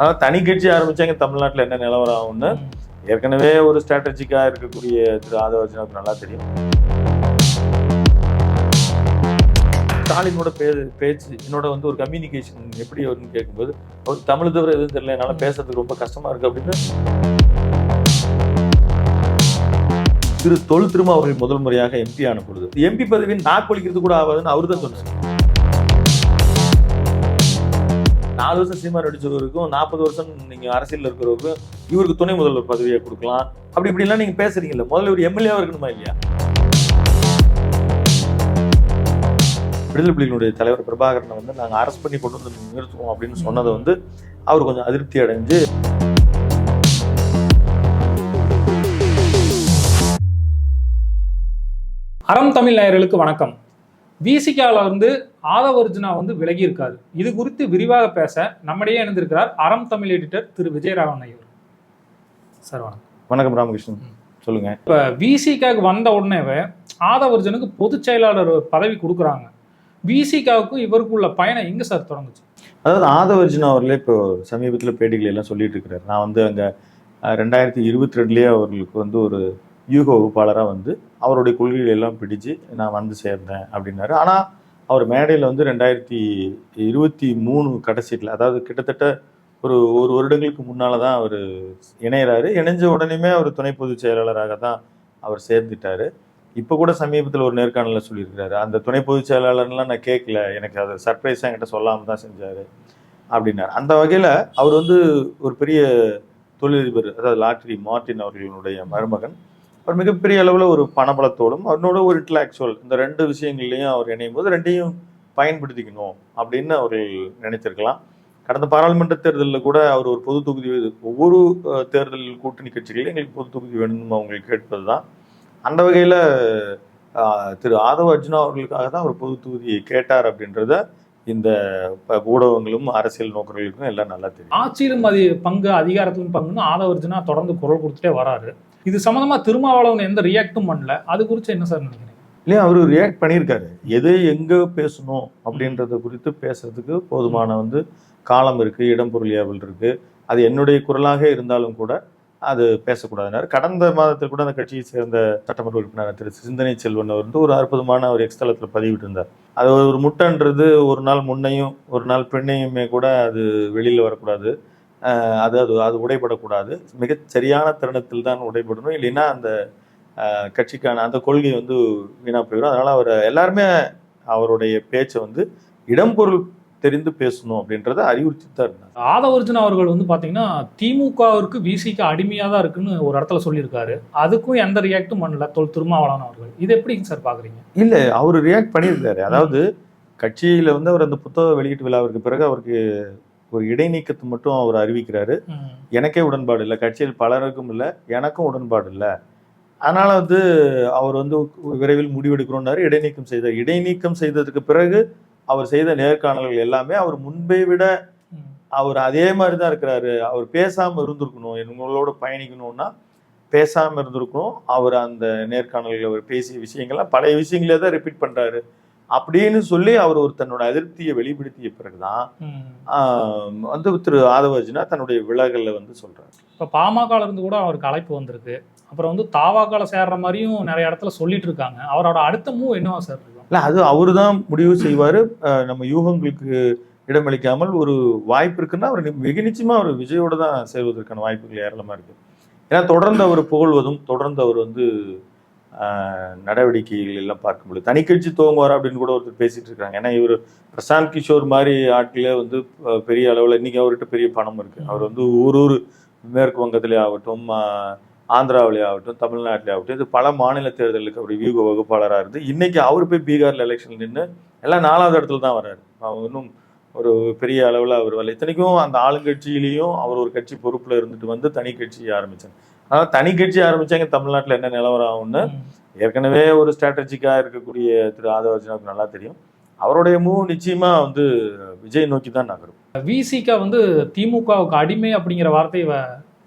ஆனால் தனி கட்சி ஆரம்பிச்சாங்க தமிழ்நாட்டில் என்ன நிலவரம் ஆகும்னு ஏற்கனவே ஒரு ஸ்ட்ராட்டஜிக்காக இருக்கக்கூடிய திரு ஆதவர்ஜனாவுக்கு நல்லா தெரியும். ஸ்டாலினோட பே பேச்சு என்னோட வந்து ஒரு கம்யூனிகேஷன் எப்படி வரும்னு கேட்கும்போது அவர் தமிழ் தவிர எதுவும் தெரியல என்னால் பேசுறதுக்கு ரொம்ப கஷ்டமா இருக்கு அப்படின்னு. திரு தொல் திரும்ப அவர்கள் முதல் முறையாக எம்பி ஆன பொழுது எம்பி பதவியின் நாக்கொழிக்கிறது கூட ஆகாதுன்னு அவர் தான் சொன்னார். நாலு வருஷம் சீமா நடிச்சவருக்கும் நாற்பது வருஷம் நீங்க அரசியல் இருக்கிறவருக்கும் இவருக்கு துணை முதல்வர் பதவியை கொடுக்கலாம். அப்படி இப்படிலாம் நீங்க பேசுறீங்கல்ல முதல்ல ஒரு எம்எல்ஏவாக இருக்கணுமா இல்லையா? விடுதலை புலிகளுடைய தலைவர் பிரபாகரனை வந்து நாங்க அரெஸ்ட் பண்ணி கொண்டு வந்து நிறுத்துவோம் அப்படின்னு சொன்னதை வந்து அவர் கொஞ்சம் அதிருப்தி அடைஞ்சு அறம் தமிழ் நேயர்களுக்கு வணக்கம். விசிகால இருந்து ஆதவர்ஜுனா வந்து விலகி இருக்காரு. இது குறித்து விரிவாக பேச நம்மிடையே இணைந்திருக்கிறார் அறம் தமிழ் எடிட்டர் திரு விஜயராகவன் ஐயர். சார் வணக்கம். வணக்கம் ராமகிருஷ்ணன். சொல்லுங்க. இப்போ விசிகாவுக்கு வந்த உடனேவே ஆதவர்ஜனுக்கு பொதுச் செயலாளர் பதவி கொடுக்குறாங்க. விசிகாவுக்கும் இவருக்கும் உள்ள பயணம் எங்க சார் தொடங்குச்சு? அதாவது ஆதவர்ஜுனா அவர்களே இப்போ சமீபத்தில் பேட்டிகள் எல்லாம் சொல்லிட்டு இருக்கிறார். நான் வந்து அங்கே ரெண்டாயிரத்தி இருபத்தி ரெண்டுலேயே அவர்களுக்கு வந்து ஒரு யூக வகுப்பாளராக வந்து அவருடைய கொள்கைகள் எல்லாம் பிடிச்சு நான் வந்து சேர்ந்தேன் அப்படின்னாரு. ஆனால் அவர் மேடையில் வந்து ரெண்டாயிரத்தி இருபத்தி மூணு கடைசியில் அதாவது கிட்டத்தட்ட ஒரு ஒரு வருடங்களுக்கு முன்னால் தான் அவர் இணையிறாரு. இணைஞ்ச உடனேயுமே அவர் துணை பொதுச் செயலாளராக தான் அவர் சேர்ந்துட்டார். இப்போ கூட சமீபத்தில் ஒரு நேர்காணலில் சொல்லியிருக்கிறாரு அந்த துணை பொதுச் செயலாளர்லாம் நான் கேட்கல எனக்கு அதை சர்ப்ரைஸாக என்கிட்ட சொல்லாமல் தான் செஞ்சார் அப்படின்னாரு. அந்த வகையில் அவர் வந்து ஒரு பெரிய தொழிலதிபர் அதாவது லாட்ரி மார்டின் அவர்களுடைய மருமகன். அவர் மிகப்பெரிய அளவில் ஒரு பணபலத்தோடும் அவரோட ஒரு இன்டலாக்சுவல் இந்த ரெண்டு விஷயங்கள்லையும் அவர் இணையும் போது ரெண்டையும் பயன்படுத்திக்கணும் அப்படின்னு அவர்கள் நினைத்திருக்கலாம். கடந்த பாராளுமன்ற தேர்தலில் கூட அவர் ஒரு பொது தொகுதி ஒவ்வொரு தேர்தல் கூட்டணி கட்சிகளிலும் எங்களுக்கு பொது தொகுதி வேணும்னு அவங்க கேட்பது தான் அந்த வகையில் திரு ஆதவ அர்ஜுனா அவர்களுக்காக தான் அவர் பொது தொகுதியை கேட்டார் அப்படின்றத இந்த ப- ஊடகங்களும் அரசியல் நோக்கர்களுக்கும் எல்லாம் நல்லா தெரியும். ஆட்சியிலும் அது பங்கு அதிகாரத்திலும் பங்குன்னு ஆதவர்ஜுனா தொடர்ந்து குரல் கொடுத்துட்டே வராரு. இது சம்மந்தமாக திருமாவளவன் எந்த ரியாக்டும் பண்ணல. அது குறித்து என்ன சார் நினைக்கிறீங்க? இல்லையா அவர் ரியாக்ட் பண்ணியிருக்காரு. எது எங்கே பேசணும் அப்படின்றத குறித்து பேசுறதுக்கு போதுமான வந்து காலம் இருக்குது இடம் பொருள் ஏவல் அது என்னுடைய குரலாக இருந்தாலும் கூட அது பேசக்கூடாதுனாரு. கடந்த மாதத்தில் கூட அந்த கட்சியை சேர்ந்த சட்டமன்ற உறுப்பினர் திரு சிந்தனை செல்வன் அவர் வந்து ஒரு அற்புதமான ஒரு எக்ஸ்தலத்தில் பதிவிட்டு இருந்தார் அது ஒரு முட்டைன்றது ஒரு நாள் முன்னையும் ஒரு நாள் பெண்ணையுமே கூட அது வெளியில் வரக்கூடாது. அது அது அது உடைபடக்கூடாது. மிகச் சரியான தருணத்தில் தான் உடைபடணும். இல்லைன்னா அந்த கட்சிக்கான அந்த கொள்கை வந்து வீணா போயிடும். அதனால அவர் எல்லாருமே அவருடைய பேச்சை வந்து இடம் பொருள் தெரிந்து பேசணும் அப்படின்றத அறிவுறுத்தி தான் இருந்தார் ஆதவர்ஜுனா அவர்கள் வந்து பாத்தீங்கன்னா திமுகவிற்கு விசிக்கு அடிமையா தான் இருக்குன்னு ஒரு இடத்துல சொல்லியிருக்காரு. அதுக்கும் எந்த ரியாக்டும் பண்ணல தொல் திருமாவளவன் அவர்கள். இது எப்படிங்க சார் பாக்குறீங்க? இல்ல அவர் ரியாக்ட் பண்ணியிருக்காரு அதாவது கட்சியில வந்து அவர் அந்த புத்தக வெளியீட்டு விழாவிற்கு பிறகு அவருக்கு ஒரு இடைநீக்கத்தை மட்டும் அவர் அறிவிக்கிறாரு. எனக்கே உடன்பாடு இல்லை. கட்சியில் பலருக்கும் இல்லை. எனக்கும் உடன்பாடு இல்லை. அதனால வந்து அவர் வந்து விரைவில் முடிவெடுக்கணும்னாரு. இடைநீக்கம் செய்தார். இடைநீக்கம் செய்ததுக்கு பிறகு அவர் செய்த நேர்காணல்கள் எல்லாமே அவர் முன்பை விட. அவர் அதே மாதிரி தான் இருக்கிறாரு. அவர் பேசாம இருந்திருக்கணும். இவங்களோட பயணிக்கணும்னா பேசாம இருந்திருக்கணும். அவர் அந்த நேர்காணல்கள் அவர் பேசிய விஷயங்கள்லாம் பழைய விஷயங்களே தான் ரிப்பீட் பண்றாரு. அப்படின்னு சொல்லி அவர் ஒரு தன்னோட அதிருப்தியை வெளிப்படுத்திய பிறகுதான் வந்து திரு ஆதவர்ஜுனா தன்னுடைய விலகல்ல வந்து சொல்றாரு. இப்ப பாமகல இருந்து கூட அவருக்கு அழைப்பு வந்திருக்கு. அப்புறம் வந்து தாவாக்கால சேர்ற மாதிரியும் நிறைய இடத்துல சொல்லிட்டு இருக்காங்க. அவரோட அடுத்த மூவ் என்னவா சார் இல்ல அது அவரு தான் முடிவு செய்வாரு. நம்ம யூகங்களுக்கு இடமளிக்காமல் ஒரு வாய்ப்பு இருக்குன்னா அவர் மிக நிச்சயமா அவர் விஜயோட தான் சேர்வதற்கான வாய்ப்புகள் ஏராளமா இருக்கு. ஏன்னா தொடர்ந்து அவர் புகழ்வதும் தொடர்ந்து அவர் வந்து நடவடிக்கைகள் எல்லாம் பார்க்கும்போது தனி கட்சி துவங்குவார் அப்படின்னு கூட ஒருத்தர் பேசிட்டு இருக்காங்க. ஏன்னா இவர் பிரசாந்த் கிஷோர் மாதிரி ஆட்களே வந்து பெரிய அளவில் இன்றைக்கி அவர்கிட்ட பெரிய பணம் இருக்குது அவர் வந்து ஊர் ஊர் மேற்கு வங்கத்திலே ஆகட்டும் ஆந்திராவிலே ஆகட்டும் தமிழ்நாட்டிலே ஆகட்டும் இது பல மாநில தேர்தலுக்கு அப்படி வியூக வகுப்பாளராக இருந்து இன்றைக்கி அவர் போய் பீகாரில் எலெக்ஷன் நின்று எல்லாம் நாலாவது இடத்துல தான் வர்றாரு. அவர் இன்னும் ஒரு பெரிய அளவில் அவர் வரல. இத்தனைக்கும் அந்த ஆளுங்கட்சியிலையும் அவர் ஒரு கட்சி பொறுப்பில் இருந்துட்டு வந்து தனி கட்சி ஆரம்பித்தார் அதனால தனி கட்சி ஆரம்பிச்சாங்க தமிழ்நாட்டில் என்ன நிலவரம் ஆகும்னு. ஏற்கனவே ஒரு ஸ்ட்ராட்டஜிக்காக இருக்கக்கூடிய திரு ஆதவர்ஜனாவுக்கு நல்லா தெரியும். அவருடைய மூவ் நிச்சயமா வந்து விஜய் நோக்கி தான் நகரும். விசிக வந்து திமுகவுக்கு அடிமை அப்படிங்கிற வார்த்தையை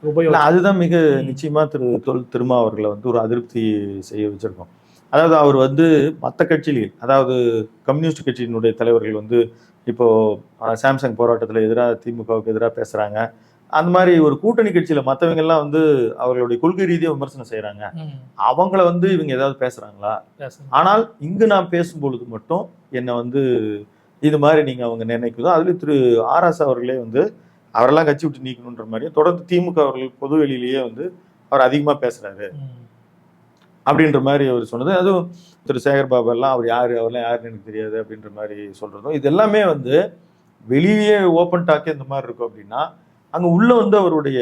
உபயோகம் அதுதான் மிக நிச்சயமா திரு தொல் திருமா அவர்களை வந்து ஒரு அதிருப்தி செய்ய வச்சிருக்கோம். அதாவது அவர் வந்து மற்ற கட்சியில் அதாவது கம்யூனிஸ்ட் கட்சியினுடைய தலைவர்கள் வந்து இப்போ அஹ், சாம்சங் போராட்டத்தில் எதிராக திமுகவுக்கு எதிராக பேசுறாங்க. அந்த மாதிரி ஒரு கூட்டணி கட்சியில மற்றவங்க எல்லாம் வந்து அவர்களுடைய கொள்கை ரீதியாக விமர்சனம் செய்றாங்க. ம், அவங்கள வந்து இவங்க ஏதாவது பேசுறாங்களா. ஆனால் இங்கு நான் பேசும்பொழுது மட்டும் என்னை வந்து இது மாதிரி நீங்க அவங்க நினைக்குதோ அதுல திரு ஆராஸ் அவர்களே வந்து அவரெல்லாம் கட்சி விட்டு நீக்கணுன்ற மாதிரியும் தொடர்ந்து திமுக அவர்கள் பொது வெளியிலேயே வந்து அவர் அதிகமா பேசுறாரு. அப்படின்ற மாதிரி அவர் சொன்னது. அதுவும் திரு சேகர் பாபு எல்லாம் அவர் யாரு அவர்லாம் யாருன்னு எனக்கு தெரியாது அப்படின்ற மாதிரி சொல்றதும் இது எல்லாமே வந்து வெளியே ஓப்பன் டாக்கே இந்த மாதிரி இருக்கும் அப்படின்னா அங்கே உள்ள வந்து அவருடைய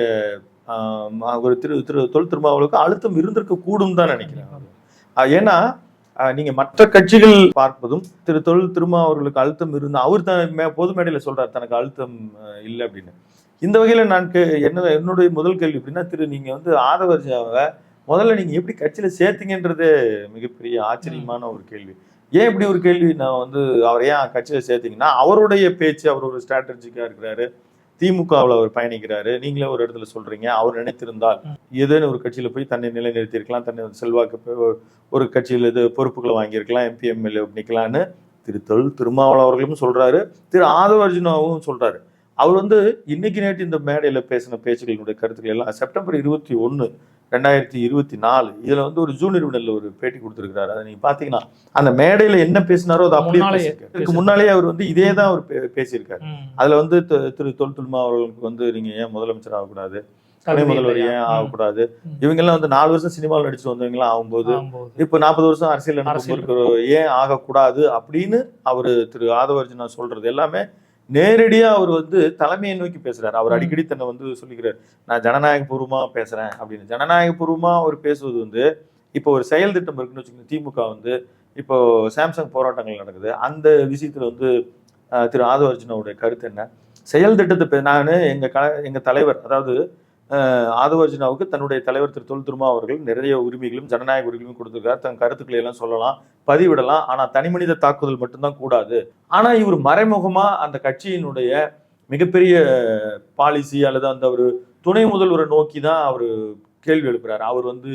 ஒரு திரு திரு தொல் திருமாவளவுக்கு அழுத்தம் இருந்திருக்க கூடும் தான் நினைக்கிறேன் ஏன்னா நீங்கள் நீங்க மற்ற கட்சிகள் பார்ப்பதும் திரு தொல் திருமா அவர்களுக்கு அழுத்தம் இருந்து அவர் தான் மே- பொது மேடையில் சொல்றாரு தனக்கு அழுத்தம் இல்லை அப்படின்னு. இந்த வகையில் நான் கே- என்ன என்னுடைய முதல் கேள்வி அப்படின்னா திரு நீங்கள் வந்து ஆதவர்ஜாவை முதல்ல நீங்கள் எப்படி கட்சியில் சேர்த்தீங்கன்றதே மிகப்பெரிய ஆச்சரியமான ஒரு கேள்வி. ஏன் இப்படி ஒரு கேள்வி? நான் வந்து அவர் ஏன் கட்சியில் சேர்த்தீங்கன்னா அவருடைய பேச்சு அவர் ஒரு ஸ்ட்ராட்டஜிக்காக இருக்கிறாரு. திமுகவில் அவர் பயணிக்கிறாரு. நீங்களே ஒரு இடத்துல சொல்றீங்க. அவர் நினைத்திருந்தால் ஏதேனும் ஒரு கட்சியில போய் தன்னை நிலைநிறுத்தியிருக்கலாம். தன்னை செல்வாக்கு ஒரு- கட்சியில் இது பொறுப்புகளை வாங்கியிருக்கலாம். எம்பி எம்எல்ஏ நிக்கலான்னு திரு தொல் திருமாவளவன் அவர்களும் சொல்றாரு. திரு ஆதவ அர்ஜுனாவும் சொல்றாரு. அவர் வந்து இன்னைக்கு நேற்று இந்த மேடையில பேசின பேச்சுகளினுடைய கருத்துக்கள் எல்லாம் செப்டம்பர் இருபத்தி ஒன்னு ரெண்டாயிரத்தி இருபத்தி நாலு இதுல வந்து ஒரு ஜூன் நிறுவனத்தில் ஒரு பேட்டி கொடுத்திருக்கிறாரு அதை நீங்க பாத்தீங்கன்னா அந்த மேடையில என்ன பேசினாரோ அதை அப்படியே. இதுக்கு முன்னாலேயே அவர் வந்து இதே தான் அவர் பேசியிருக்காரு. அதுல வந்து திரு தொல் துல்மா அவர்களுக்கு வந்து நீங்க ஏன் முதலமைச்சர் ஆகக்கூடாது துணை முதல்வர் ஏன் ஆகக்கூடாது ம். இவங்க எல்லாம் வந்து நாலு வருஷம் சினிமாவில் நடிச்சு வந்தவங்க எல்லாம் ஆகும்போது. இப்ப நாற்பது வருஷம் அரசியல் அரசியல். இருக்கிற ஏன் ஆகக்கூடாது அப்படின்னு அவரு திரு ஆதவர்ஜுனா சொல்றது எல்லாமே நேரடியா அவர் வந்து தலைமையை நோக்கி பேசுறாரு. அவர். அடிக்கடி தன்னை வந்து சொல்லிக்கிறார் நான் ஜனநாயக பூர்வமா பேசுறேன் அப்படின்னு. ஜனநாயக பூர்வமா அவர் பேசுவது வந்து இப்போ ஒரு செயல் திட்டம் இருக்குன்னு வச்சுக்கோங்க திமுக வந்து இப்போ சாம்சங் போராட்டங்கள் நடக்குது. அந்த விஷயத்துல வந்து திரு ஆதவர்ஜுனாவுடைய கருத்து என்ன? செயல் திட்டத்தை நான் எங்க க எங்க தலைவர் அதாவது ஆதவர்ஜுனாவுக்கு தன்னுடைய தலைவர் திரு தொல் திருமா அவர்கள் நிறைய உரிமைகளும் ஜனநாயக உரிமைகளும் கொடுத்திருக்கார். தன் கருத்துக்களை எல்லாம் சொல்லலாம் பதிவிடலாம். ஆனா தனிமனித தாக்குதல் மட்டும்தான் கூடாது. ஆனா இவர் மறைமுகமா அந்த கட்சியினுடைய மிகப்பெரிய பாலிசி அல்லது அந்த ஒரு துணை முதல்வரை நோக்கி தான் அவர் கேள்வி எழுப்புறாரு. அவர் வந்து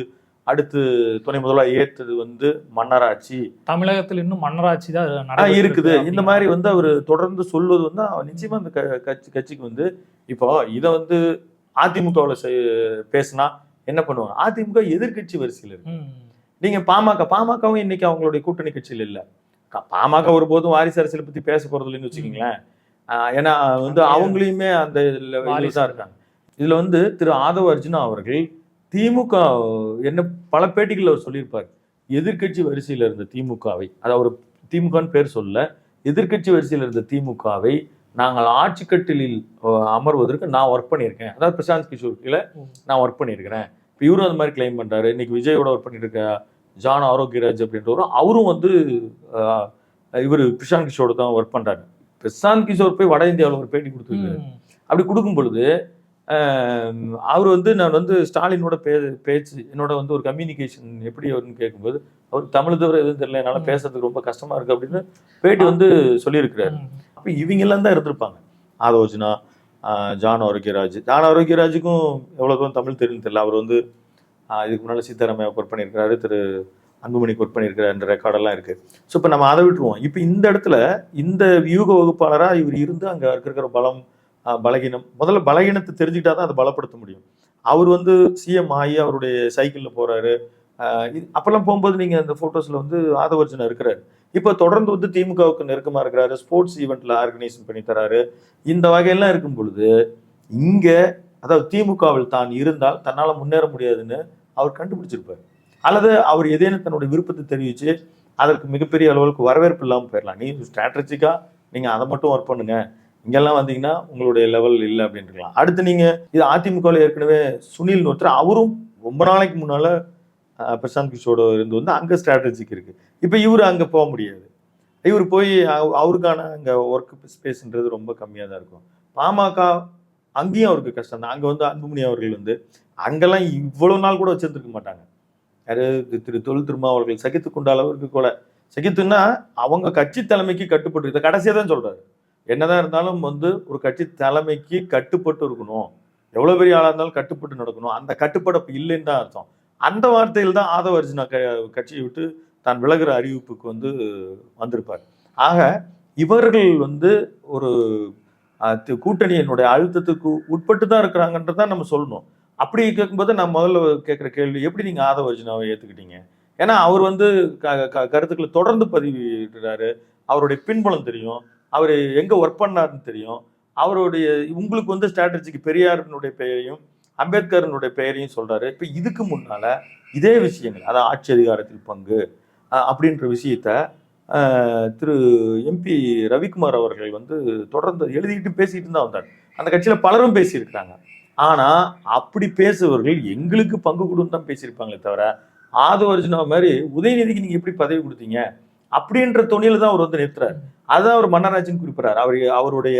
அடுத்து துணை முதல்வர் ஏத்தது வந்து மன்னராட்சி. தமிழகத்தில் இன்னும் மன்னராட்சி தான் இருக்குது. இந்த மாதிரி வந்து அவர் தொடர்ந்து சொல்வது வந்து நிச்சயமா அந்த கட்சி கட்சிக்கு வந்து இப்போ இதை வந்து அதிமுகவில் பேசினா என்ன பண்ணுவாங்க? அதிமுக எதிர்க்கட்சி வரிசையில் இருக்கு. நீங்க பாமக பாமகவும் இன்னைக்கு அவங்களுடைய கூட்டணி கட்சியில் இல்ல. பாமக ஒருபோதும் வாரிசு அரசியலை பத்தி பேச போறது இல்லைன்னு வச்சுக்கோங்களேன். ஏன்னா வந்து அவங்களையுமே அந்த இதுல. தான் இருக்காங்க. இதுல வந்து திரு ஆதவ அர்ஜுனா அவர்கள் திமுக என்ன பல பேட்டிகள் அவர் சொல்லியிருப்பார். எதிர்க்கட்சி வரிசையில இருந்த திமுகவை அதாவது ஒரு திமுகன்னு பேர் சொல்ல எதிர்க்கட்சி வரிசையில் இருந்த திமுகவை நாங்கள் ஆட்சி கட்டிலில் அஹ், அமர்வதற்கு நான் ஒர்க் பண்ணியிருக்கேன் அதாவது பிரசாந்த் கிஷோர் கீழே. நான் ஒர்க் பண்ணியிருக்கிறேன் இப்போ இவரும் அந்த மாதிரி கிளைம் பண்றாரு இன்னைக்கு விஜயோட ஒர்க் பண்ணிட்டு இருக்க ஜான் ஆரோக்கியராஜ் அப்படின்றவரும் அவரும் வந்து இவர் பிரசாந்த் கிஷோட தான் ஒர்க் பண்றாரு பிரசாந்த் கிஷோர் போய் வட இந்தியாவில் ஒரு பேட்டி கொடுத்துருக்காரு. அப்படி கொடுக்கும் பொழுது அவர் வந்து நான் வந்து ஸ்டாலினோட பே பேச்சு என்னோட வந்து ஒரு கம்யூனிகேஷன் எப்படி வரும்னு கேட்கும்போது அவர் தமிழ் தவிர எதுவும் தெரியல என்னால. பேசுறதுக்கு ரொம்ப கஷ்டமா இருக்கு அப்படின்னு பேட்டி வந்து சொல்லியிருக்கிறாரு. அப்போ இவங்கெல்லாம் தான் இருந்திருப்பாங்க. ஆலோசனா ஜான் ஆரோக்கியராஜ். ஜான் ஆரோக்கியராஜுக்கும் எவ்வளோ தூரம் தமிழ் தெரியும் தெரியல. அவர் வந்து இதுக்கு முன்னால் சீதாராமையா ஒர்க் பண்ணியிருக்கிறாரு திரு அன்புமணிக்கு ஒர்க் பண்ணியிருக்கிறார் அந்த ரெக்கார்டெல்லாம் இருக்குது ஸோ இப்போ நம்ம அதை விட்டுருவோம். இப்போ இந்த இடத்துல இந்த வியூக வகுப்பாளராக இவர் இருந்து அங்கே இருக்கிற பலம் பலகீனம் முதல்ல பலகீனத்தை தெரிஞ்சுக்கிட்டா தான் அதை பலப்படுத்த முடியும். அவர் வந்து சிஎம் ஆகி அவருடைய சைக்கிளில் போகிறாரு அப்போல்லாம் இது- போகும்போது நீங்கள் அந்த ஃபோட்டோஸில் வந்து ஆதவர்ஜுனா இருக்கிறாரு. இப்போ தொடர்ந்து வந்து திமுகவுக்கு நெருக்கமாக இருக்கிறாரு ஸ்போர்ட்ஸ் ஈவெண்ட்ல ஆர்கனைசேஷன் பண்ணி தராரு. இந்த வகையெல்லாம் இருக்கும் பொழுது இங்கே அதாவது திமுகவில் தான் இருந்தால் தன்னால் முன்னேற முடியாதுன்னு அவர் கண்டுபிடிச்சிருப்பார். அல்லது அவர் ஏதேனும் தன்னுடைய விருப்பத்தை தெரிவித்து அதற்கு மிகப்பெரிய அளவுக்கு வரவேற்பு இல்லாமல் போயிடலாம். நீ ஸ்ட்ராட்டஜிக்காக நீங்கள் அதை மட்டும் ஒர்க் பண்ணுங்க. இங்கெல்லாம் வந்தீங்கன்னா உங்களுடைய லெவல் இல்லை அப்படின்ட்டுலாம் அடுத்து நீங்கள் இது அதிமுகவில் ஏற்கனவே சுனில் ஒருத்தர் அவரும் ரொம்ப நாளைக்கு முன்னால் பிரசாந்த் கிஷோட இருந்து வந்து அங்கே ஸ்ட்ராட்டஜிக் இருக்குது இப்போ இவர் அங்கே போக முடியாது. இவர் போய் அவ- அவருக்கான அங்கே ஒர்க் ஸ்பேஸ்ன்றது ரொம்ப கம்மியாக தான் இருக்கும். பாமக அங்கேயும் அவருக்கு கஷ்டம் தான். அங்கே வந்து அன்புமணி அவர்கள் வந்து அங்கெல்லாம் இவ்வளோ நாள் கூட வச்சிருந்துருக்க மாட்டாங்க. யாரு? திரு- தொழில் திருமாவர்கள் திருமா அவர்கள் சகித்து கொண்ட அளவுக்கு கூட சகித்துன்னா அவங்க கட்சி தலைமைக்கு கட்டுப்பட்டு இதை கடைசியாக தான் சொல்கிறாரு என்னதான் இருந்தாலும் வந்து ஒரு கட்சி தலைமைக்கு கட்டுப்பட்டு இருக்கணும். எவ்வளோ பெரிய ஆளாக இருந்தாலும் கட்டுப்பட்டு நடக்கணும். அந்த கட்டுப்பாடு அப்போ இல்லைன்னு தான் அர்த்தம். அந்த வார்த்தையில் தான் ஆதவ அர்ஜுனா க- கட்சியை விட்டு தான் விலகிற அறிவிப்புக்கு வந்து வந்திருப்பார். ஆக இவர்கள் வந்து ஒரு கூட்டணியினுடைய அழுத்தத்துக்கு உட்பட்டு தான் இருக்கிறாங்கன்றதான் நம்ம சொல்லணும். அப்படி கேட்கும்போது நான் முதல்ல கேட்குற கேள்வி எப்படி நீங்கள் ஆதவ அர்ஜுனாவை ஏற்றுக்கிட்டீங்க ஏன்னா அவர் வந்து க- க- கருத்துக்களை தொடர்ந்து பதிவிடுறாரு. அவருடைய பின்புலம் தெரியும். அவர் எங்கே ஒர்க் பண்ணாருன்னு தெரியும். அவருடைய உங்களுக்கு வந்து ஸ்ட்ராட்டஜிக்கு பெரியாரினுடைய பெயரையும் அம்பேத்கரனுடைய பெயரையும் சொல்றாரு. இப்ப இதுக்கு முன்னால இதே விஷயங்கள் அதாவது ஆட்சி அதிகாரத்தில் பங்கு அப்படின்ற விஷயத்த திரு எம்பி ரவிக்குமார் அவர்கள் வந்து தொடர்ந்து எழுதிக்கிட்டு பேசிக்கிட்டு தான் வந்தார். அந்த கட்சியில பலரும் பேசியிருக்கிறாங்க. ஆனா அப்படி பேசுபவர்கள் எங்களுக்கு பங்கு கொடுன்னு தான் பேசியிருப்பாங்களே தவிர ஆதவ மாதிரி உதயநிதிக்கு நீங்க எப்படி பதவி கொடுத்தீங்க? அப்படின்ற துணியில தான் அவர் வந்து நிறுத்துறாரு. அதுதான் அவர் மன்னராட்சின்னு குறிப்பிடார் அவர் அவருடைய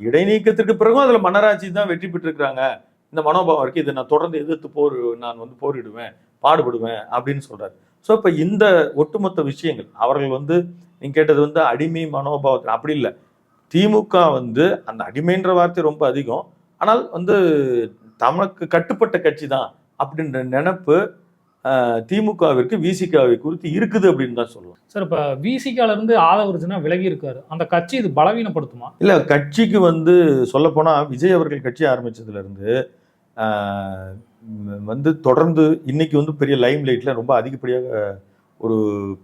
இடைநீக்கத்திற்கு பிறகும் அதுல மன்னராட்சி தான் வெற்றி பெற்றிருக்கிறாங்க. இந்த மனோபாவம் இருக்கு இதை நான் தொடர்ந்து எதிர்த்து போர் நான் வந்து போரிடுவேன் பாடுபடுவேன் அப்படின்னு சொல்றாரு. ஸோ இப்போ இந்த ஒட்டுமொத்த விஷயங்கள் அவர்கள் வந்து நீங்க கேட்டது வந்து அடிமை மனோபாவத்தில் அப்படி இல்லை. திமுக வந்து அந்த அடிமைன்ற வார்த்தை ரொம்ப அதிகம். ஆனால் வந்து தமக்கு கட்டுப்பட்ட கட்சி தான் அப்படின்ற நினைப்பு திமுகவிற்கு விசிகாவை குறித்து இருக்குது அப்படின்னு தான் சொல்லுவோம். சார் இப்ப விசிகால இருந்து ஆதவ அர்ஜுனா விலகி இருக்காரு. அந்த கட்சி இது பலவீனப்படுத்துமா? இல்ல கட்சிக்கு வந்து சொல்லப்போனா விஜய் அவர்கள் கட்சி ஆரம்பிச்சதுல இருந்து ஆஹ், ம், வந்து தொடர்ந்து இன்னைக்கு வந்து பெரிய லைம் லைட்டில் ரொம்ப அதிகப்படியாக ஒரு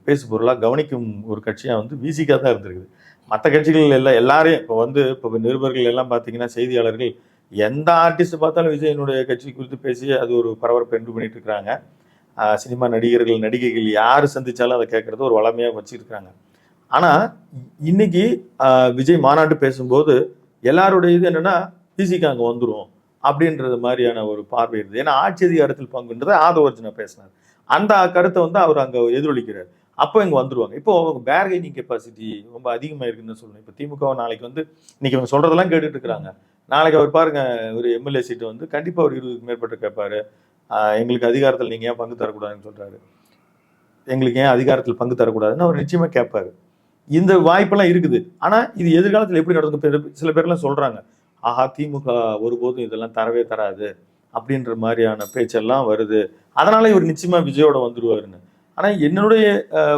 பேசு பொருளாக கவனிக்கும் ஒரு கட்சியாக வந்து விசிகா தான் இருந்திருக்குது. மற்ற கட்சிகள் எல்லாம் எல்லாரையும் இப்போ வந்து இப்போ நிருபர்கள் எல்லாம் பார்த்தீங்கன்னா செய்தியாளர்கள் எந்த ஆர்டிஸ்ட் பார்த்தாலும் விஜயனுடைய கட்சி குறித்து பேசி அது ஒரு பரபரப்பு என்று பண்ணிட்டு இருக்கிறாங்க சினிமா நடிகர்கள் நடிகைகள் யார் சந்திச்சாலும் அதை கேட்கறது ஒரு வளமையாக வச்சிருக்கிறாங்க. ஆனால் இன்னைக்கு விஜய் மாநாட்டு பேசும்போது எல்லாருடைய இது என்னன்னா பிசிக்கு அங்கே வந்துரும். அப்படின்றது மாதிரியான ஒரு பார்வை இருந்தது. ஏன்னா ஆட்சி அதிகாரத்தில் பங்குன்றதை ஆதவர்ஜுனா பேசினார். அந்த கருத்தை வந்து அவர் அங்கே எதிரொலிக்கிறார். அப்போ இங்கே வந்துருவாங்க. இப்போ அவங்க கெப்பாசிட்டி ரொம்ப அதிகமாக இருக்குன்னு சொல்லணும். இப்போ திமுக நாளைக்கு வந்து இன்னைக்கு இவங்க சொல்கிறதெல்லாம் கேட்டுட்டு இருக்கிறாங்க நாளைக்கு அவர் பாருங்க ஒரு எம்எல்ஏ சீட்டு வந்து கண்டிப்பாக ஒரு இருபதுக்கு மேற்பட்டு கேட்பாரு. எங்களுக்கு அதிகாரத்தில் நீங்கள் ஏன் பங்கு தரக்கூடாதுன்னு சொல்கிறாரு எங்களுக்கு ஏன் அதிகாரத்தில் பங்கு தரக்கூடாதுன்னு அவர் நிச்சயமாக கேட்பாரு. இந்த வாய்ப்பெல்லாம் இருக்குது. ஆனால் இது எதிர்காலத்தில் எப்படி நடக்கும்? சில பேர்லாம் சொல்கிறாங்க ஆஹா திமுக ஒருபோதும் இதெல்லாம் தரவே தராது அப்படின்ற மாதிரியான பேச்செல்லாம் வருது. அதனால இவர் நிச்சயமா விஜயோட வந்துருவாருன்னு. ஆனா என்னுடைய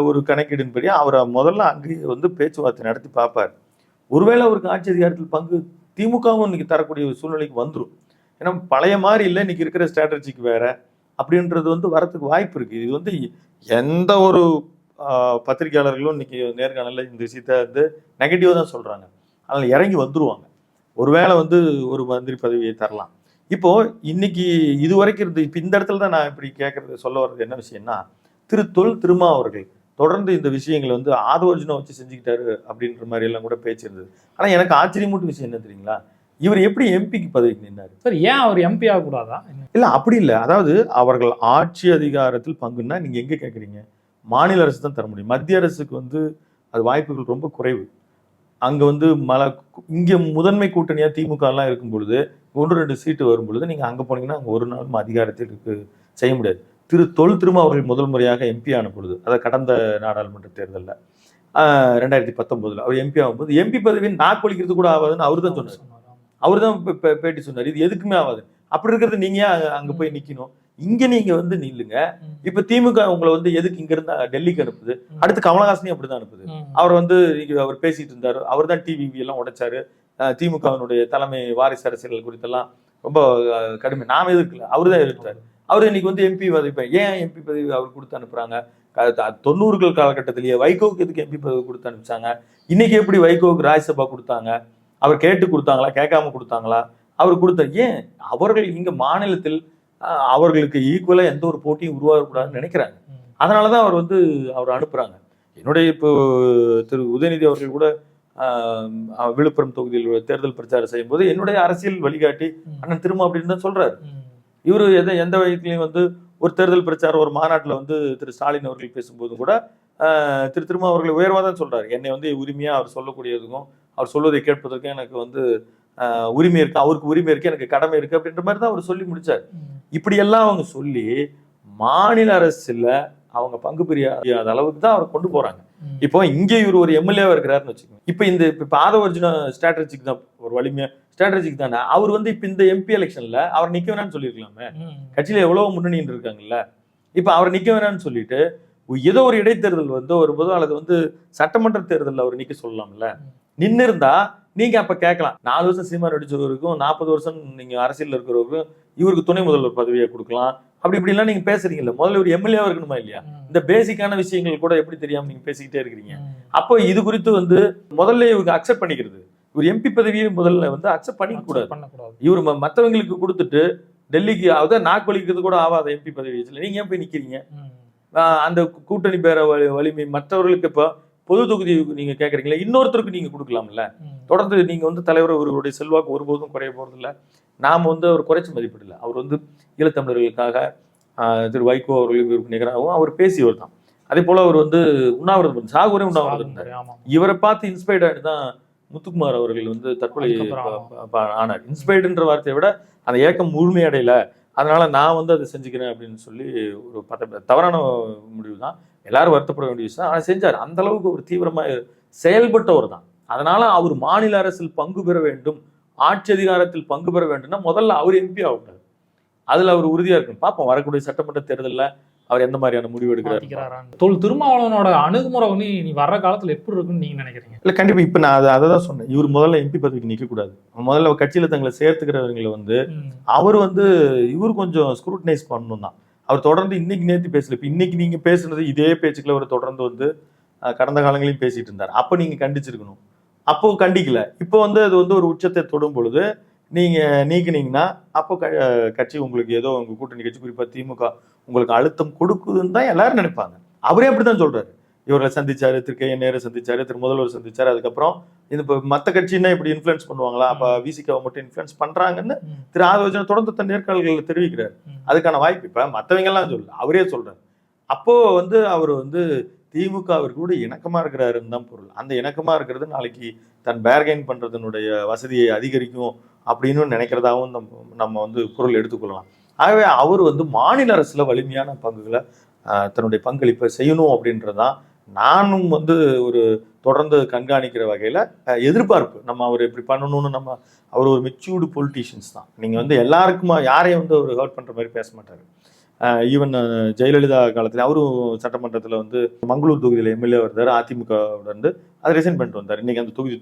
ஒரு கணக்கீடின்படி அவரை முதல்ல அங்கேயே வந்து பேச்சுவார்த்தை நடத்தி பார்ப்பார். ஒருவேளை அவருக்கு ஆட்சி அதிகாரத்தில் பங்கு திமுகவும் இன்னைக்கு தரக்கூடிய ஒரு சூழ்நிலைக்கு வந்துடும் ஏன்னா பழைய மாதிரி இல்லை இன்னைக்கு இருக்கிற ஸ்ட்ராட்டஜிக்கு வேற அப்படின்றது வந்து வரத்துக்கு வாய்ப்பு இருக்கு. இது வந்து எந்த ஒரு பத்திரிகையாளர்களும் இன்னைக்கு நேர்காணல்ல இந்த விஷயத்த வந்து நெகட்டிவாக தான் சொல்றாங்க. அதனால இறங்கி வந்துருவாங்க. ஒருவேளை வந்து ஒரு மந்திரி பதவியை தரலாம். இப்போ இன்னைக்கு இது வரைக்கும் இருந்து இப்போ இந்த இடத்துல தான் நான் இப்படி கேட்கறது சொல்ல வர்றது என்ன விஷயம்னா திரு தொல் திருமா அவர்கள் தொடர்ந்து இந்த விஷயங்களை வந்து ஆதவர்ஜுனா வச்சு செஞ்சுக்கிட்டாரு அப்படின்ற மாதிரி எல்லாம் கூட பேச்சு இருந்தது. ஆனா எனக்கு ஆச்சரியமூட்டு விஷயம் என்ன தெரியுங்களா? இவர் எப்படி எம்பிக்கு பதவிக்கு நின்னாரு? சார் ஏன் அவர் எம்பி ஆகக்கூடாதா? இல்ல அப்படி இல்ல. அதாவது அவர்கள் ஆட்சி அதிகாரத்தில் பங்குன்னா நீங்க எங்க கேக்குறீங்க? மாநில அரசு தான் தர முடியும். மத்திய அரசுக்கு வந்து அது வாய்ப்புகள் ரொம்ப குறைவு. அங்க வந்து மல இங்க முதன்மை கூட்டணியா திமுக எல்லாம் இருக்கும் பொழுது ஒன்று ரெண்டு சீட்டு வரும் பொழுது நீங்க அங்க போனீங்கன்னா அங்க ஒரு நாளும் அதிகாரத்தில் இருக்கு செய்ய முடியாது. திரு தொல் திரும்ப அவர்கள் முதல் முறையாக எம்பி ஆன பொழுது அதாவது கடந்த நாடாளுமன்ற தேர்தலில் ரெண்டாயிரத்தி பத்தொன்பதுல அவர் எம்பி ஆகும்போது எம்பி பதவியின் நாக்கொழிக்கிறது கூட ஆகாதுன்னு அவர் தான் சொன்னார். அவர் தான் பேட்டி சொன்னார். இது எதுக்குமே ஆகாது. அப்படி இருக்கிறது நீங்க ஏன் அங்க- அங்க போய் நிக்கணும்? இங்க நீங்க வந்து நில்லுங்க. இப்ப திமுக உங்களை வந்து எதுக்கு இங்க இருந்து டெல்லிக்கு அனுப்புது. அடுத்து கமலஹாசனையும் அப்படிதான் அனுப்புது. அவர் வந்து அவர் பேசிட்டு இருந்தாரு. அவர் தான் டிவி எல்லாம் உடைச்சாரு. திமுகவினுடைய தலைமை வாரிசு அரசியல் குறித்தெல்லாம் ரொம்ப கடுமை. நாம எதிர்க்கல அவர் தான் எதிர்த்தாரு அவர் இன்னைக்கு வந்து எம்பி பதவி ஏன் எம்பி பதவி அவர் கொடுத்து அனுப்புறாங்க? தொண்ணூறுகள் காலகட்டத்திலேயே வைகோவுக்கு எதுக்கு எம்பி பதவி கொடுத்து அனுப்பிச்சாங்க? இன்னைக்கு எப்படி வைகோவுக்கு ராஜ்யசபா கொடுத்தாங்க? அவர் கேட்டு கொடுத்தாங்களா? கேட்காம கொடுத்தாங்களா? அவர் கொடுத்த ஏன்? அவர்கள் இங்க மாநிலத்தில் அவர்களுக்கு ஈக்குவலா எந்த ஒரு போட்டியும் உருவாகக்கூடாதுன்னு நினைக்கிறாங்க ம். அதனாலதான் அவர் வந்து அவர் அனுப்புறாங்க என்னுடைய இப்போ திரு உதயநிதி அவர்கள் கூட விழுப்புரம் தொகுதியில் தேர்தல் பிரச்சாரம் செய்யும்போது என்னுடைய அரசியல் வழிகாட்டி. அண்ணன் திரும்ப அப்படின்னு தான் சொல்றாரு. இவரு எதை எந்த வகையிலையும் வந்து ஒரு தேர்தல் பிரச்சாரம் ஒரு மாநாட்டில் வந்து திரு ஸ்டாலின் அவர்கள் பேசும்போது கூட ஆஹ், திரு திரும்ப அவர்கள் உயர்வாக தான் சொல்றாரு என்னை வந்து உரிமையா அவர் சொல்லக்கூடியதுக்கும் அவர் சொல்வதை கேட்பதற்கும் எனக்கு வந்து உரிமை இருக்கு அவருக்கு உரிமை இருக்கு எனக்கு கடமை இருக்கு அப்படின்ற மாதிரி தான் அவர் சொல்லி முடிச்சார். இப்படியெல்லாம் அவங்க சொல்லி மாநில அரசுல அவங்க பங்கு பெரியாத அளவுக்கு தான் அவரை கொண்டு போறாங்க. இப்போ இங்க இவர் ஒரு எம்எல்ஏவா இருக்கிறாருன்னு வச்சுக்கோங்க. இப்போ இந்த இப்போ ஆதவர்ஜுன ஸ்ட்ராட்டஜிக் தான் ஒரு வலிமையா ஸ்ட்ராட்டஜிக் தானே. அவர் வந்து இப்போ இந்த எம்பி எலெக்ஷன்ல அவர் நிக்க வேணாம்னு சொல்லியிருக்கலாமே. கட்சியில எவ்வளவு முன்னணின்னு இருக்காங்கல்ல. இப்போ அவர் நிக்க வேணாம்னு சொல்லிட்டு ஏதோ ஒரு இடைத்தேர்தல் வந்து வரும்போது அல்லது வந்து சட்டமன்ற தேர்தலில் அவர் நிக்க சொல்லலாம்ல. நின்று இருந்தா நீங்க அப்ப கேட்கலாம். நாலு வருஷம் சீமா நடிச்சவருக்கும் நாற்பது வருஷம் நீங்க அரசியல் இருக்கிறவருக்கும் இவருக்கு துணை முதல்வர் பதவியை கொடுக்கலாம். அப்படி இப்படிலாம் நீங்க பேசுறீங்கல்ல. முதல்ல ஒரு எம்எல்ஏவா இருக்கணுமா இல்லையா? இந்த பேசிக்கான விஷயங்கள் கூட எப்படி தெரியாம நீங்க பேசிக்கிட்டே இருக்கிறீங்க? அப்போ இது குறித்து வந்து முதல்ல இவங்க அக்செப்ட் பண்ணிக்கிறது. இவர் எம்பி பதவியை முதல்ல வந்து அக்செப்ட் பண்ணிக்க கூடாது இவர் ம- மத்தவங்களுக்கு கொடுத்துட்டு டெல்லிக்கு அதான் நாக்கு வலிக்கிறது கூட ஆகாத எம்பி பதவி நீங்க ஏன் போய் நிக்கிறீங்க? அந்த கூட்டணி பேர வலி- வலிமை மற்றவர்களுக்கு இப்போ பொது தொகுதி நீங்க கேக்குறீங்களா இன்னொருத்தருக்கு நீங்க கொடுக்கலாம்ல. தொடர்ந்து நீங்க வந்து தலைவர் அவர்களுடைய செல்வாக்கு ஒருபோதும் குறைய போறதில்ல. நாம வந்து அவர் குறைச்சு மதிப்பிடல. அவர் வந்து ஈழத்தமிழர்களுக்காக திரு வைகோ அவர்களுக்கு நிகராகவும் அவர் பேசியவர் தான். அதே போல அவர் வந்து உண்ணாவிரதம். சாகுவரே உண்ணாவிரதம் இருந்தார். இவரை பார்த்து இன்ஸ்பைர்ட் ஆகிட்டு தான் முத்துக்குமார் அவர்கள் வந்து தற்கொலை ஆனார். இன்ஸ்பைர்டுன்ற வார்த்தையை விட அந்த ஏக்கம் முழுமையடையல. அதனால் நான் வந்து அதை செஞ்சுக்கிறேன் அப்படின்னு சொல்லி ஒரு பத தவறான முடிவு தான் எல்லாரும் வருத்தப்பட வேண்டிய விஷயம் ஆனால் செஞ்சார். அந்த அளவுக்கு ஒரு தீவிரமாக செயல்பட்டவர் தான். அதனால் அவர் மாநில அரசில் பங்கு பெற வேண்டும் ஆட்சி அதிகாரத்தில் பங்கு பெற வேண்டும்னா முதல்ல அவர் எம்பி ஆகக்கூடாது. அதில் அவர் உறுதியாக இருக்கணும். பார்ப்போம். வரக்கூடிய சட்டமன்ற தேர்தலில் அவர் எந்த மாதிரியான முடிவு எடுக்கிறார். தொல் திருமாவளவனோட அணுகுமுறை வந்து நீ வர்ற காலத்துல எப்படி இருக்குன்னு நீங்க நினைக்கிறீங்க? இல்ல கண்டிப்பா இப்ப நான் அதை அதை தான் சொன்னேன். இவர் முதல்ல எம்பி பதவிக்கு நிக்க கூடாது. முதல்ல கட்சியில தங்களை சேர்த்துக்கிறவங்களை வந்து. அவர் வந்து இவர் கொஞ்சம் ஸ்க்ரூட்டனைஸ் பண்ணணும் தான். அவர் தொடர்ந்து இன்னைக்கு நேத்து பேசல. இப்ப இன்னைக்கு நீங்க பேசுனது இதே பேச்சுக்களை அவர் தொடர்ந்து வந்து கடந்த காலங்களையும் பேசிட்டு இருந்தார். அப்ப நீங்க கண்டிச்சிருக்கணும். அப்போ கண்டிக்கல. இப்போ வந்து அது வந்து ஒரு உச்சத்தை தொடும் பொழுது நீங்க நீக்கினீங்கன்னா அப்போ கட்சி உங்களுக்கு ஏதோ உங்க கூட்டணி கட்சி குறிப்பா திமுக உங்களுக்கு அழுத்தம் கொடுக்குதுன்னு தான் எல்லாரும் நினைப்பாங்க. அவரே அப்படிதான் சொல்றாரு. இவரை சந்திச்சாரு திரு கே நேரு சந்திச்சாரு திரு முதல்வர் சந்திச்சாரு அதுக்கப்புறம் இது இப்போ மற்ற கட்சின்னா இப்படி இன்ஃப்ளூயன்ஸ் பண்ணுவாங்களா? அப்ப விசிகாவை மட்டும் இன்ஃப்ளூயன்ஸ் பண்றாங்கன்னு ம். திரு ஆதவஜன தொடர்ந்து தன் நேர்காணல்களில் தெரிவிக்கிறார். அதுக்கான வாய்ப்பு இப்ப மத்தவங்க எல்லாம் சொல்லல. அவரே சொல்றாரு. அப்போ வந்து அவர் வந்து திமுகவிற்கு கூட இணக்கமா இருக்கிறாருன்னு தான் பொருள். அந்த இணக்கமா இருக்கிறது நாளைக்கு தன் பேர்கைன் பண்றதனுடைய வசதியை அதிகரிக்கும் அப்படின்னு நினைக்கிறதாவும் நம்ம நம்ம வந்து பொருள் எடுத்துக்கொள்ளலாம். ஆகவே அவர் வந்து மாநில அரசில் வலிமையான பங்குகளை தன்னுடைய பங்களிப்பை செய்யணும் அப்படின்றது தான் நானும் வந்து ஒரு தொடர்ந்து கண்காணிக்கிற வகையில் எதிர்பார்ப்பு. நம்ம அவர் இப்படி பண்ணணும்னு நம்ம அவர் ஒரு மெச்சூர்டு பொலிட்டீஷியன்ஸ் தான். நீங்கள் வந்து எல்லாருக்குமா யாரையும் வந்து அவர் ஹர்ட் பண்ணுற மாதிரி பேச மாட்டார். ஈவன் ஜெயலலிதா காலத்துல அவரும் சட்டமன்றத்துல வந்து மங்களூர் தொகுதியில எம்எல்ஏ இருந்தார் அதிமுக வந்து அதை ரிசைன் பண்ணிட்டு வந்தார். இன்னைக்கு அந்த தொகுதி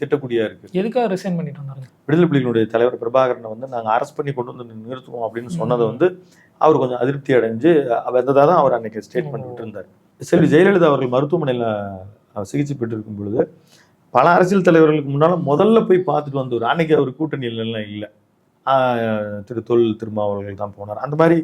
திட்டக்குடியா இருக்கு. எதுக்காக ரிசைன் பண்ணிட்டு வந்தாருங்க? விடுதலை புலிகளுடைய தலைவர் பிரபாகரனை வந்து நாங்க அரெஸ்ட் பண்ணி கொண்டு வந்து நிறுத்துவோம் அப்படின்னு சொன்னதை வந்து அவர் கொஞ்சம் அதிருப்தி அடைஞ்சு வந்ததாக தான் அவர் அன்னைக்கு ஸ்டேட்மெண்ட். விட்டுருந்தார் செல்வி ஜெயலலிதா அவர்கள் மருத்துவமனையில் சிகிச்சை பெற்றிருக்கும் பொழுது பல அரசியல் தலைவர்களுக்கு முன்னால முதல்ல போய் பார்த்துட்டு வந்தவர். அன்னைக்கு அவர் கூட்டணியில எல்லாம் இல்லை திரு தொல் திருமாவர்கள் தான் போனார். அந்த மாதிரி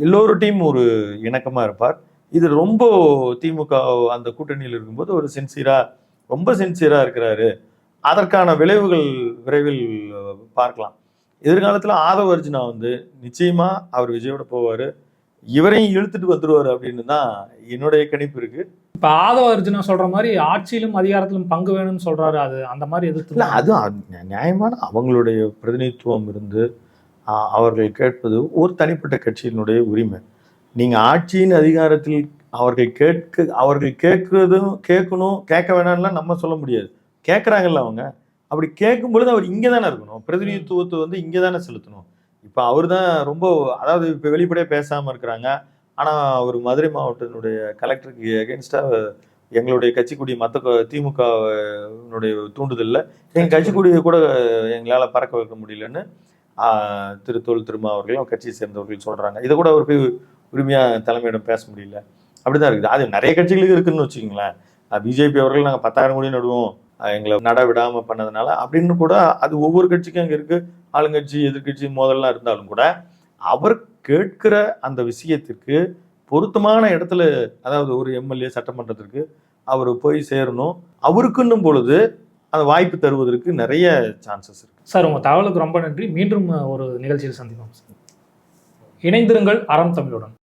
எல்லோருட்டையும் ஒரு இணக்கமா இருப்பார். இது ரொம்ப திமுக அந்த கூட்டணியில் இருக்கும்போது ஒரு சின்சியரா ரொம்ப சின்சியரா இருக்கிறாரு. அதற்கான விளைவுகள் விரைவில் பார்க்கலாம். எதிர்காலத்துல ஆதவ அர்ஜுனா வந்து நிச்சயமா அவர் விஜயோட போவாரு. இவரையும் இழுத்துட்டு வந்துருவாரு அப்படின்னு தான் என்னுடைய கணிப்பு இருக்கு. இப்ப ஆதவ அர்ஜுனா சொல்ற மாதிரி ஆட்சியிலும் அதிகாரத்திலும் பங்கு வேணும்னு சொல்றாரு. அது அந்த மாதிரி இல்ல எதிர்த்து அது அ- நியாயமான அவங்களுடைய பிரதிநிதித்துவம் இருந்து அவர்கள் கேட்பது ஒரு தனிப்பட்ட கட்சியினுடைய உரிமை. நீங்க ஆட்சியின் அதிகாரத்தில் அவர்கள் கேட்க அவர்கள் கேட்கறதும் கேட்கணும் கேட்க வேணாம்லாம் நம்ம சொல்ல முடியாது. கேட்குறாங்கல்ல அவங்க. அப்படி கேட்கும் பொழுது அவர் இங்கே தானே இருக்கணும். பிரதிநிதித்துவத்தை வந்து இங்கே தானே செலுத்தணும். இப்போ அவர் தான் ரொம்ப அதாவது இப்போ வெளிப்படையாக பேசாமல் இருக்கிறாங்க. ஆனால் அவர் மதுரை மாவட்டத்தினுடைய கலெக்டருக்கு எகென்ஸ்டாக எங்களுடைய கட்சிக்குடி மற்ற திமுகனுடைய தூண்டுதலில். எங்கள் கட்சிக்குடியை கூட எங்களால் பறக்க வைக்க முடியலன்னு திரு தொல் திருமா அவர்களும் கட்சியை சேர்ந்தவர்கள் சொல்கிறாங்க இதை கூட அவர் போய் உரிமையாக தலைமையிடம் பேச முடியல. அப்படி தான் இருக்குது. அது நிறைய கட்சிகளுக்கு இருக்குதுன்னு வச்சுக்கோங்களேன். பிஜேபி அவர்கள் நாங்கள் பத்தாயிரம் கோடி நடுவோம். எங்களை நட விடாமல் பண்ணதுனால அப்படின்னு கூட அது ஒவ்வொரு கட்சிக்கும் அங்கே இருக்குது ஆளுங்கட்சி எதிர்க்கட்சி மோதல்லாம் இருந்தாலும் கூட அவர் கேட்கிற அந்த விஷயத்திற்கு பொருத்தமான இடத்துல அதாவது ஒரு எம்எல்ஏ சட்டமன்றத்திற்கு அவர் போய் சேரணும். அவருக்குன்னும் பொழுது அந்த வாய்ப்பு தருவதற்கு நிறைய சான்சஸ் இருக்குது சார் உங்கள் தகவலுக்கு ரொம்ப நன்றி. மீண்டும் ஒரு நிகழ்ச்சியில் சந்திப்போம் இணைந்திருங்கள் அறம் தமிழுடன்.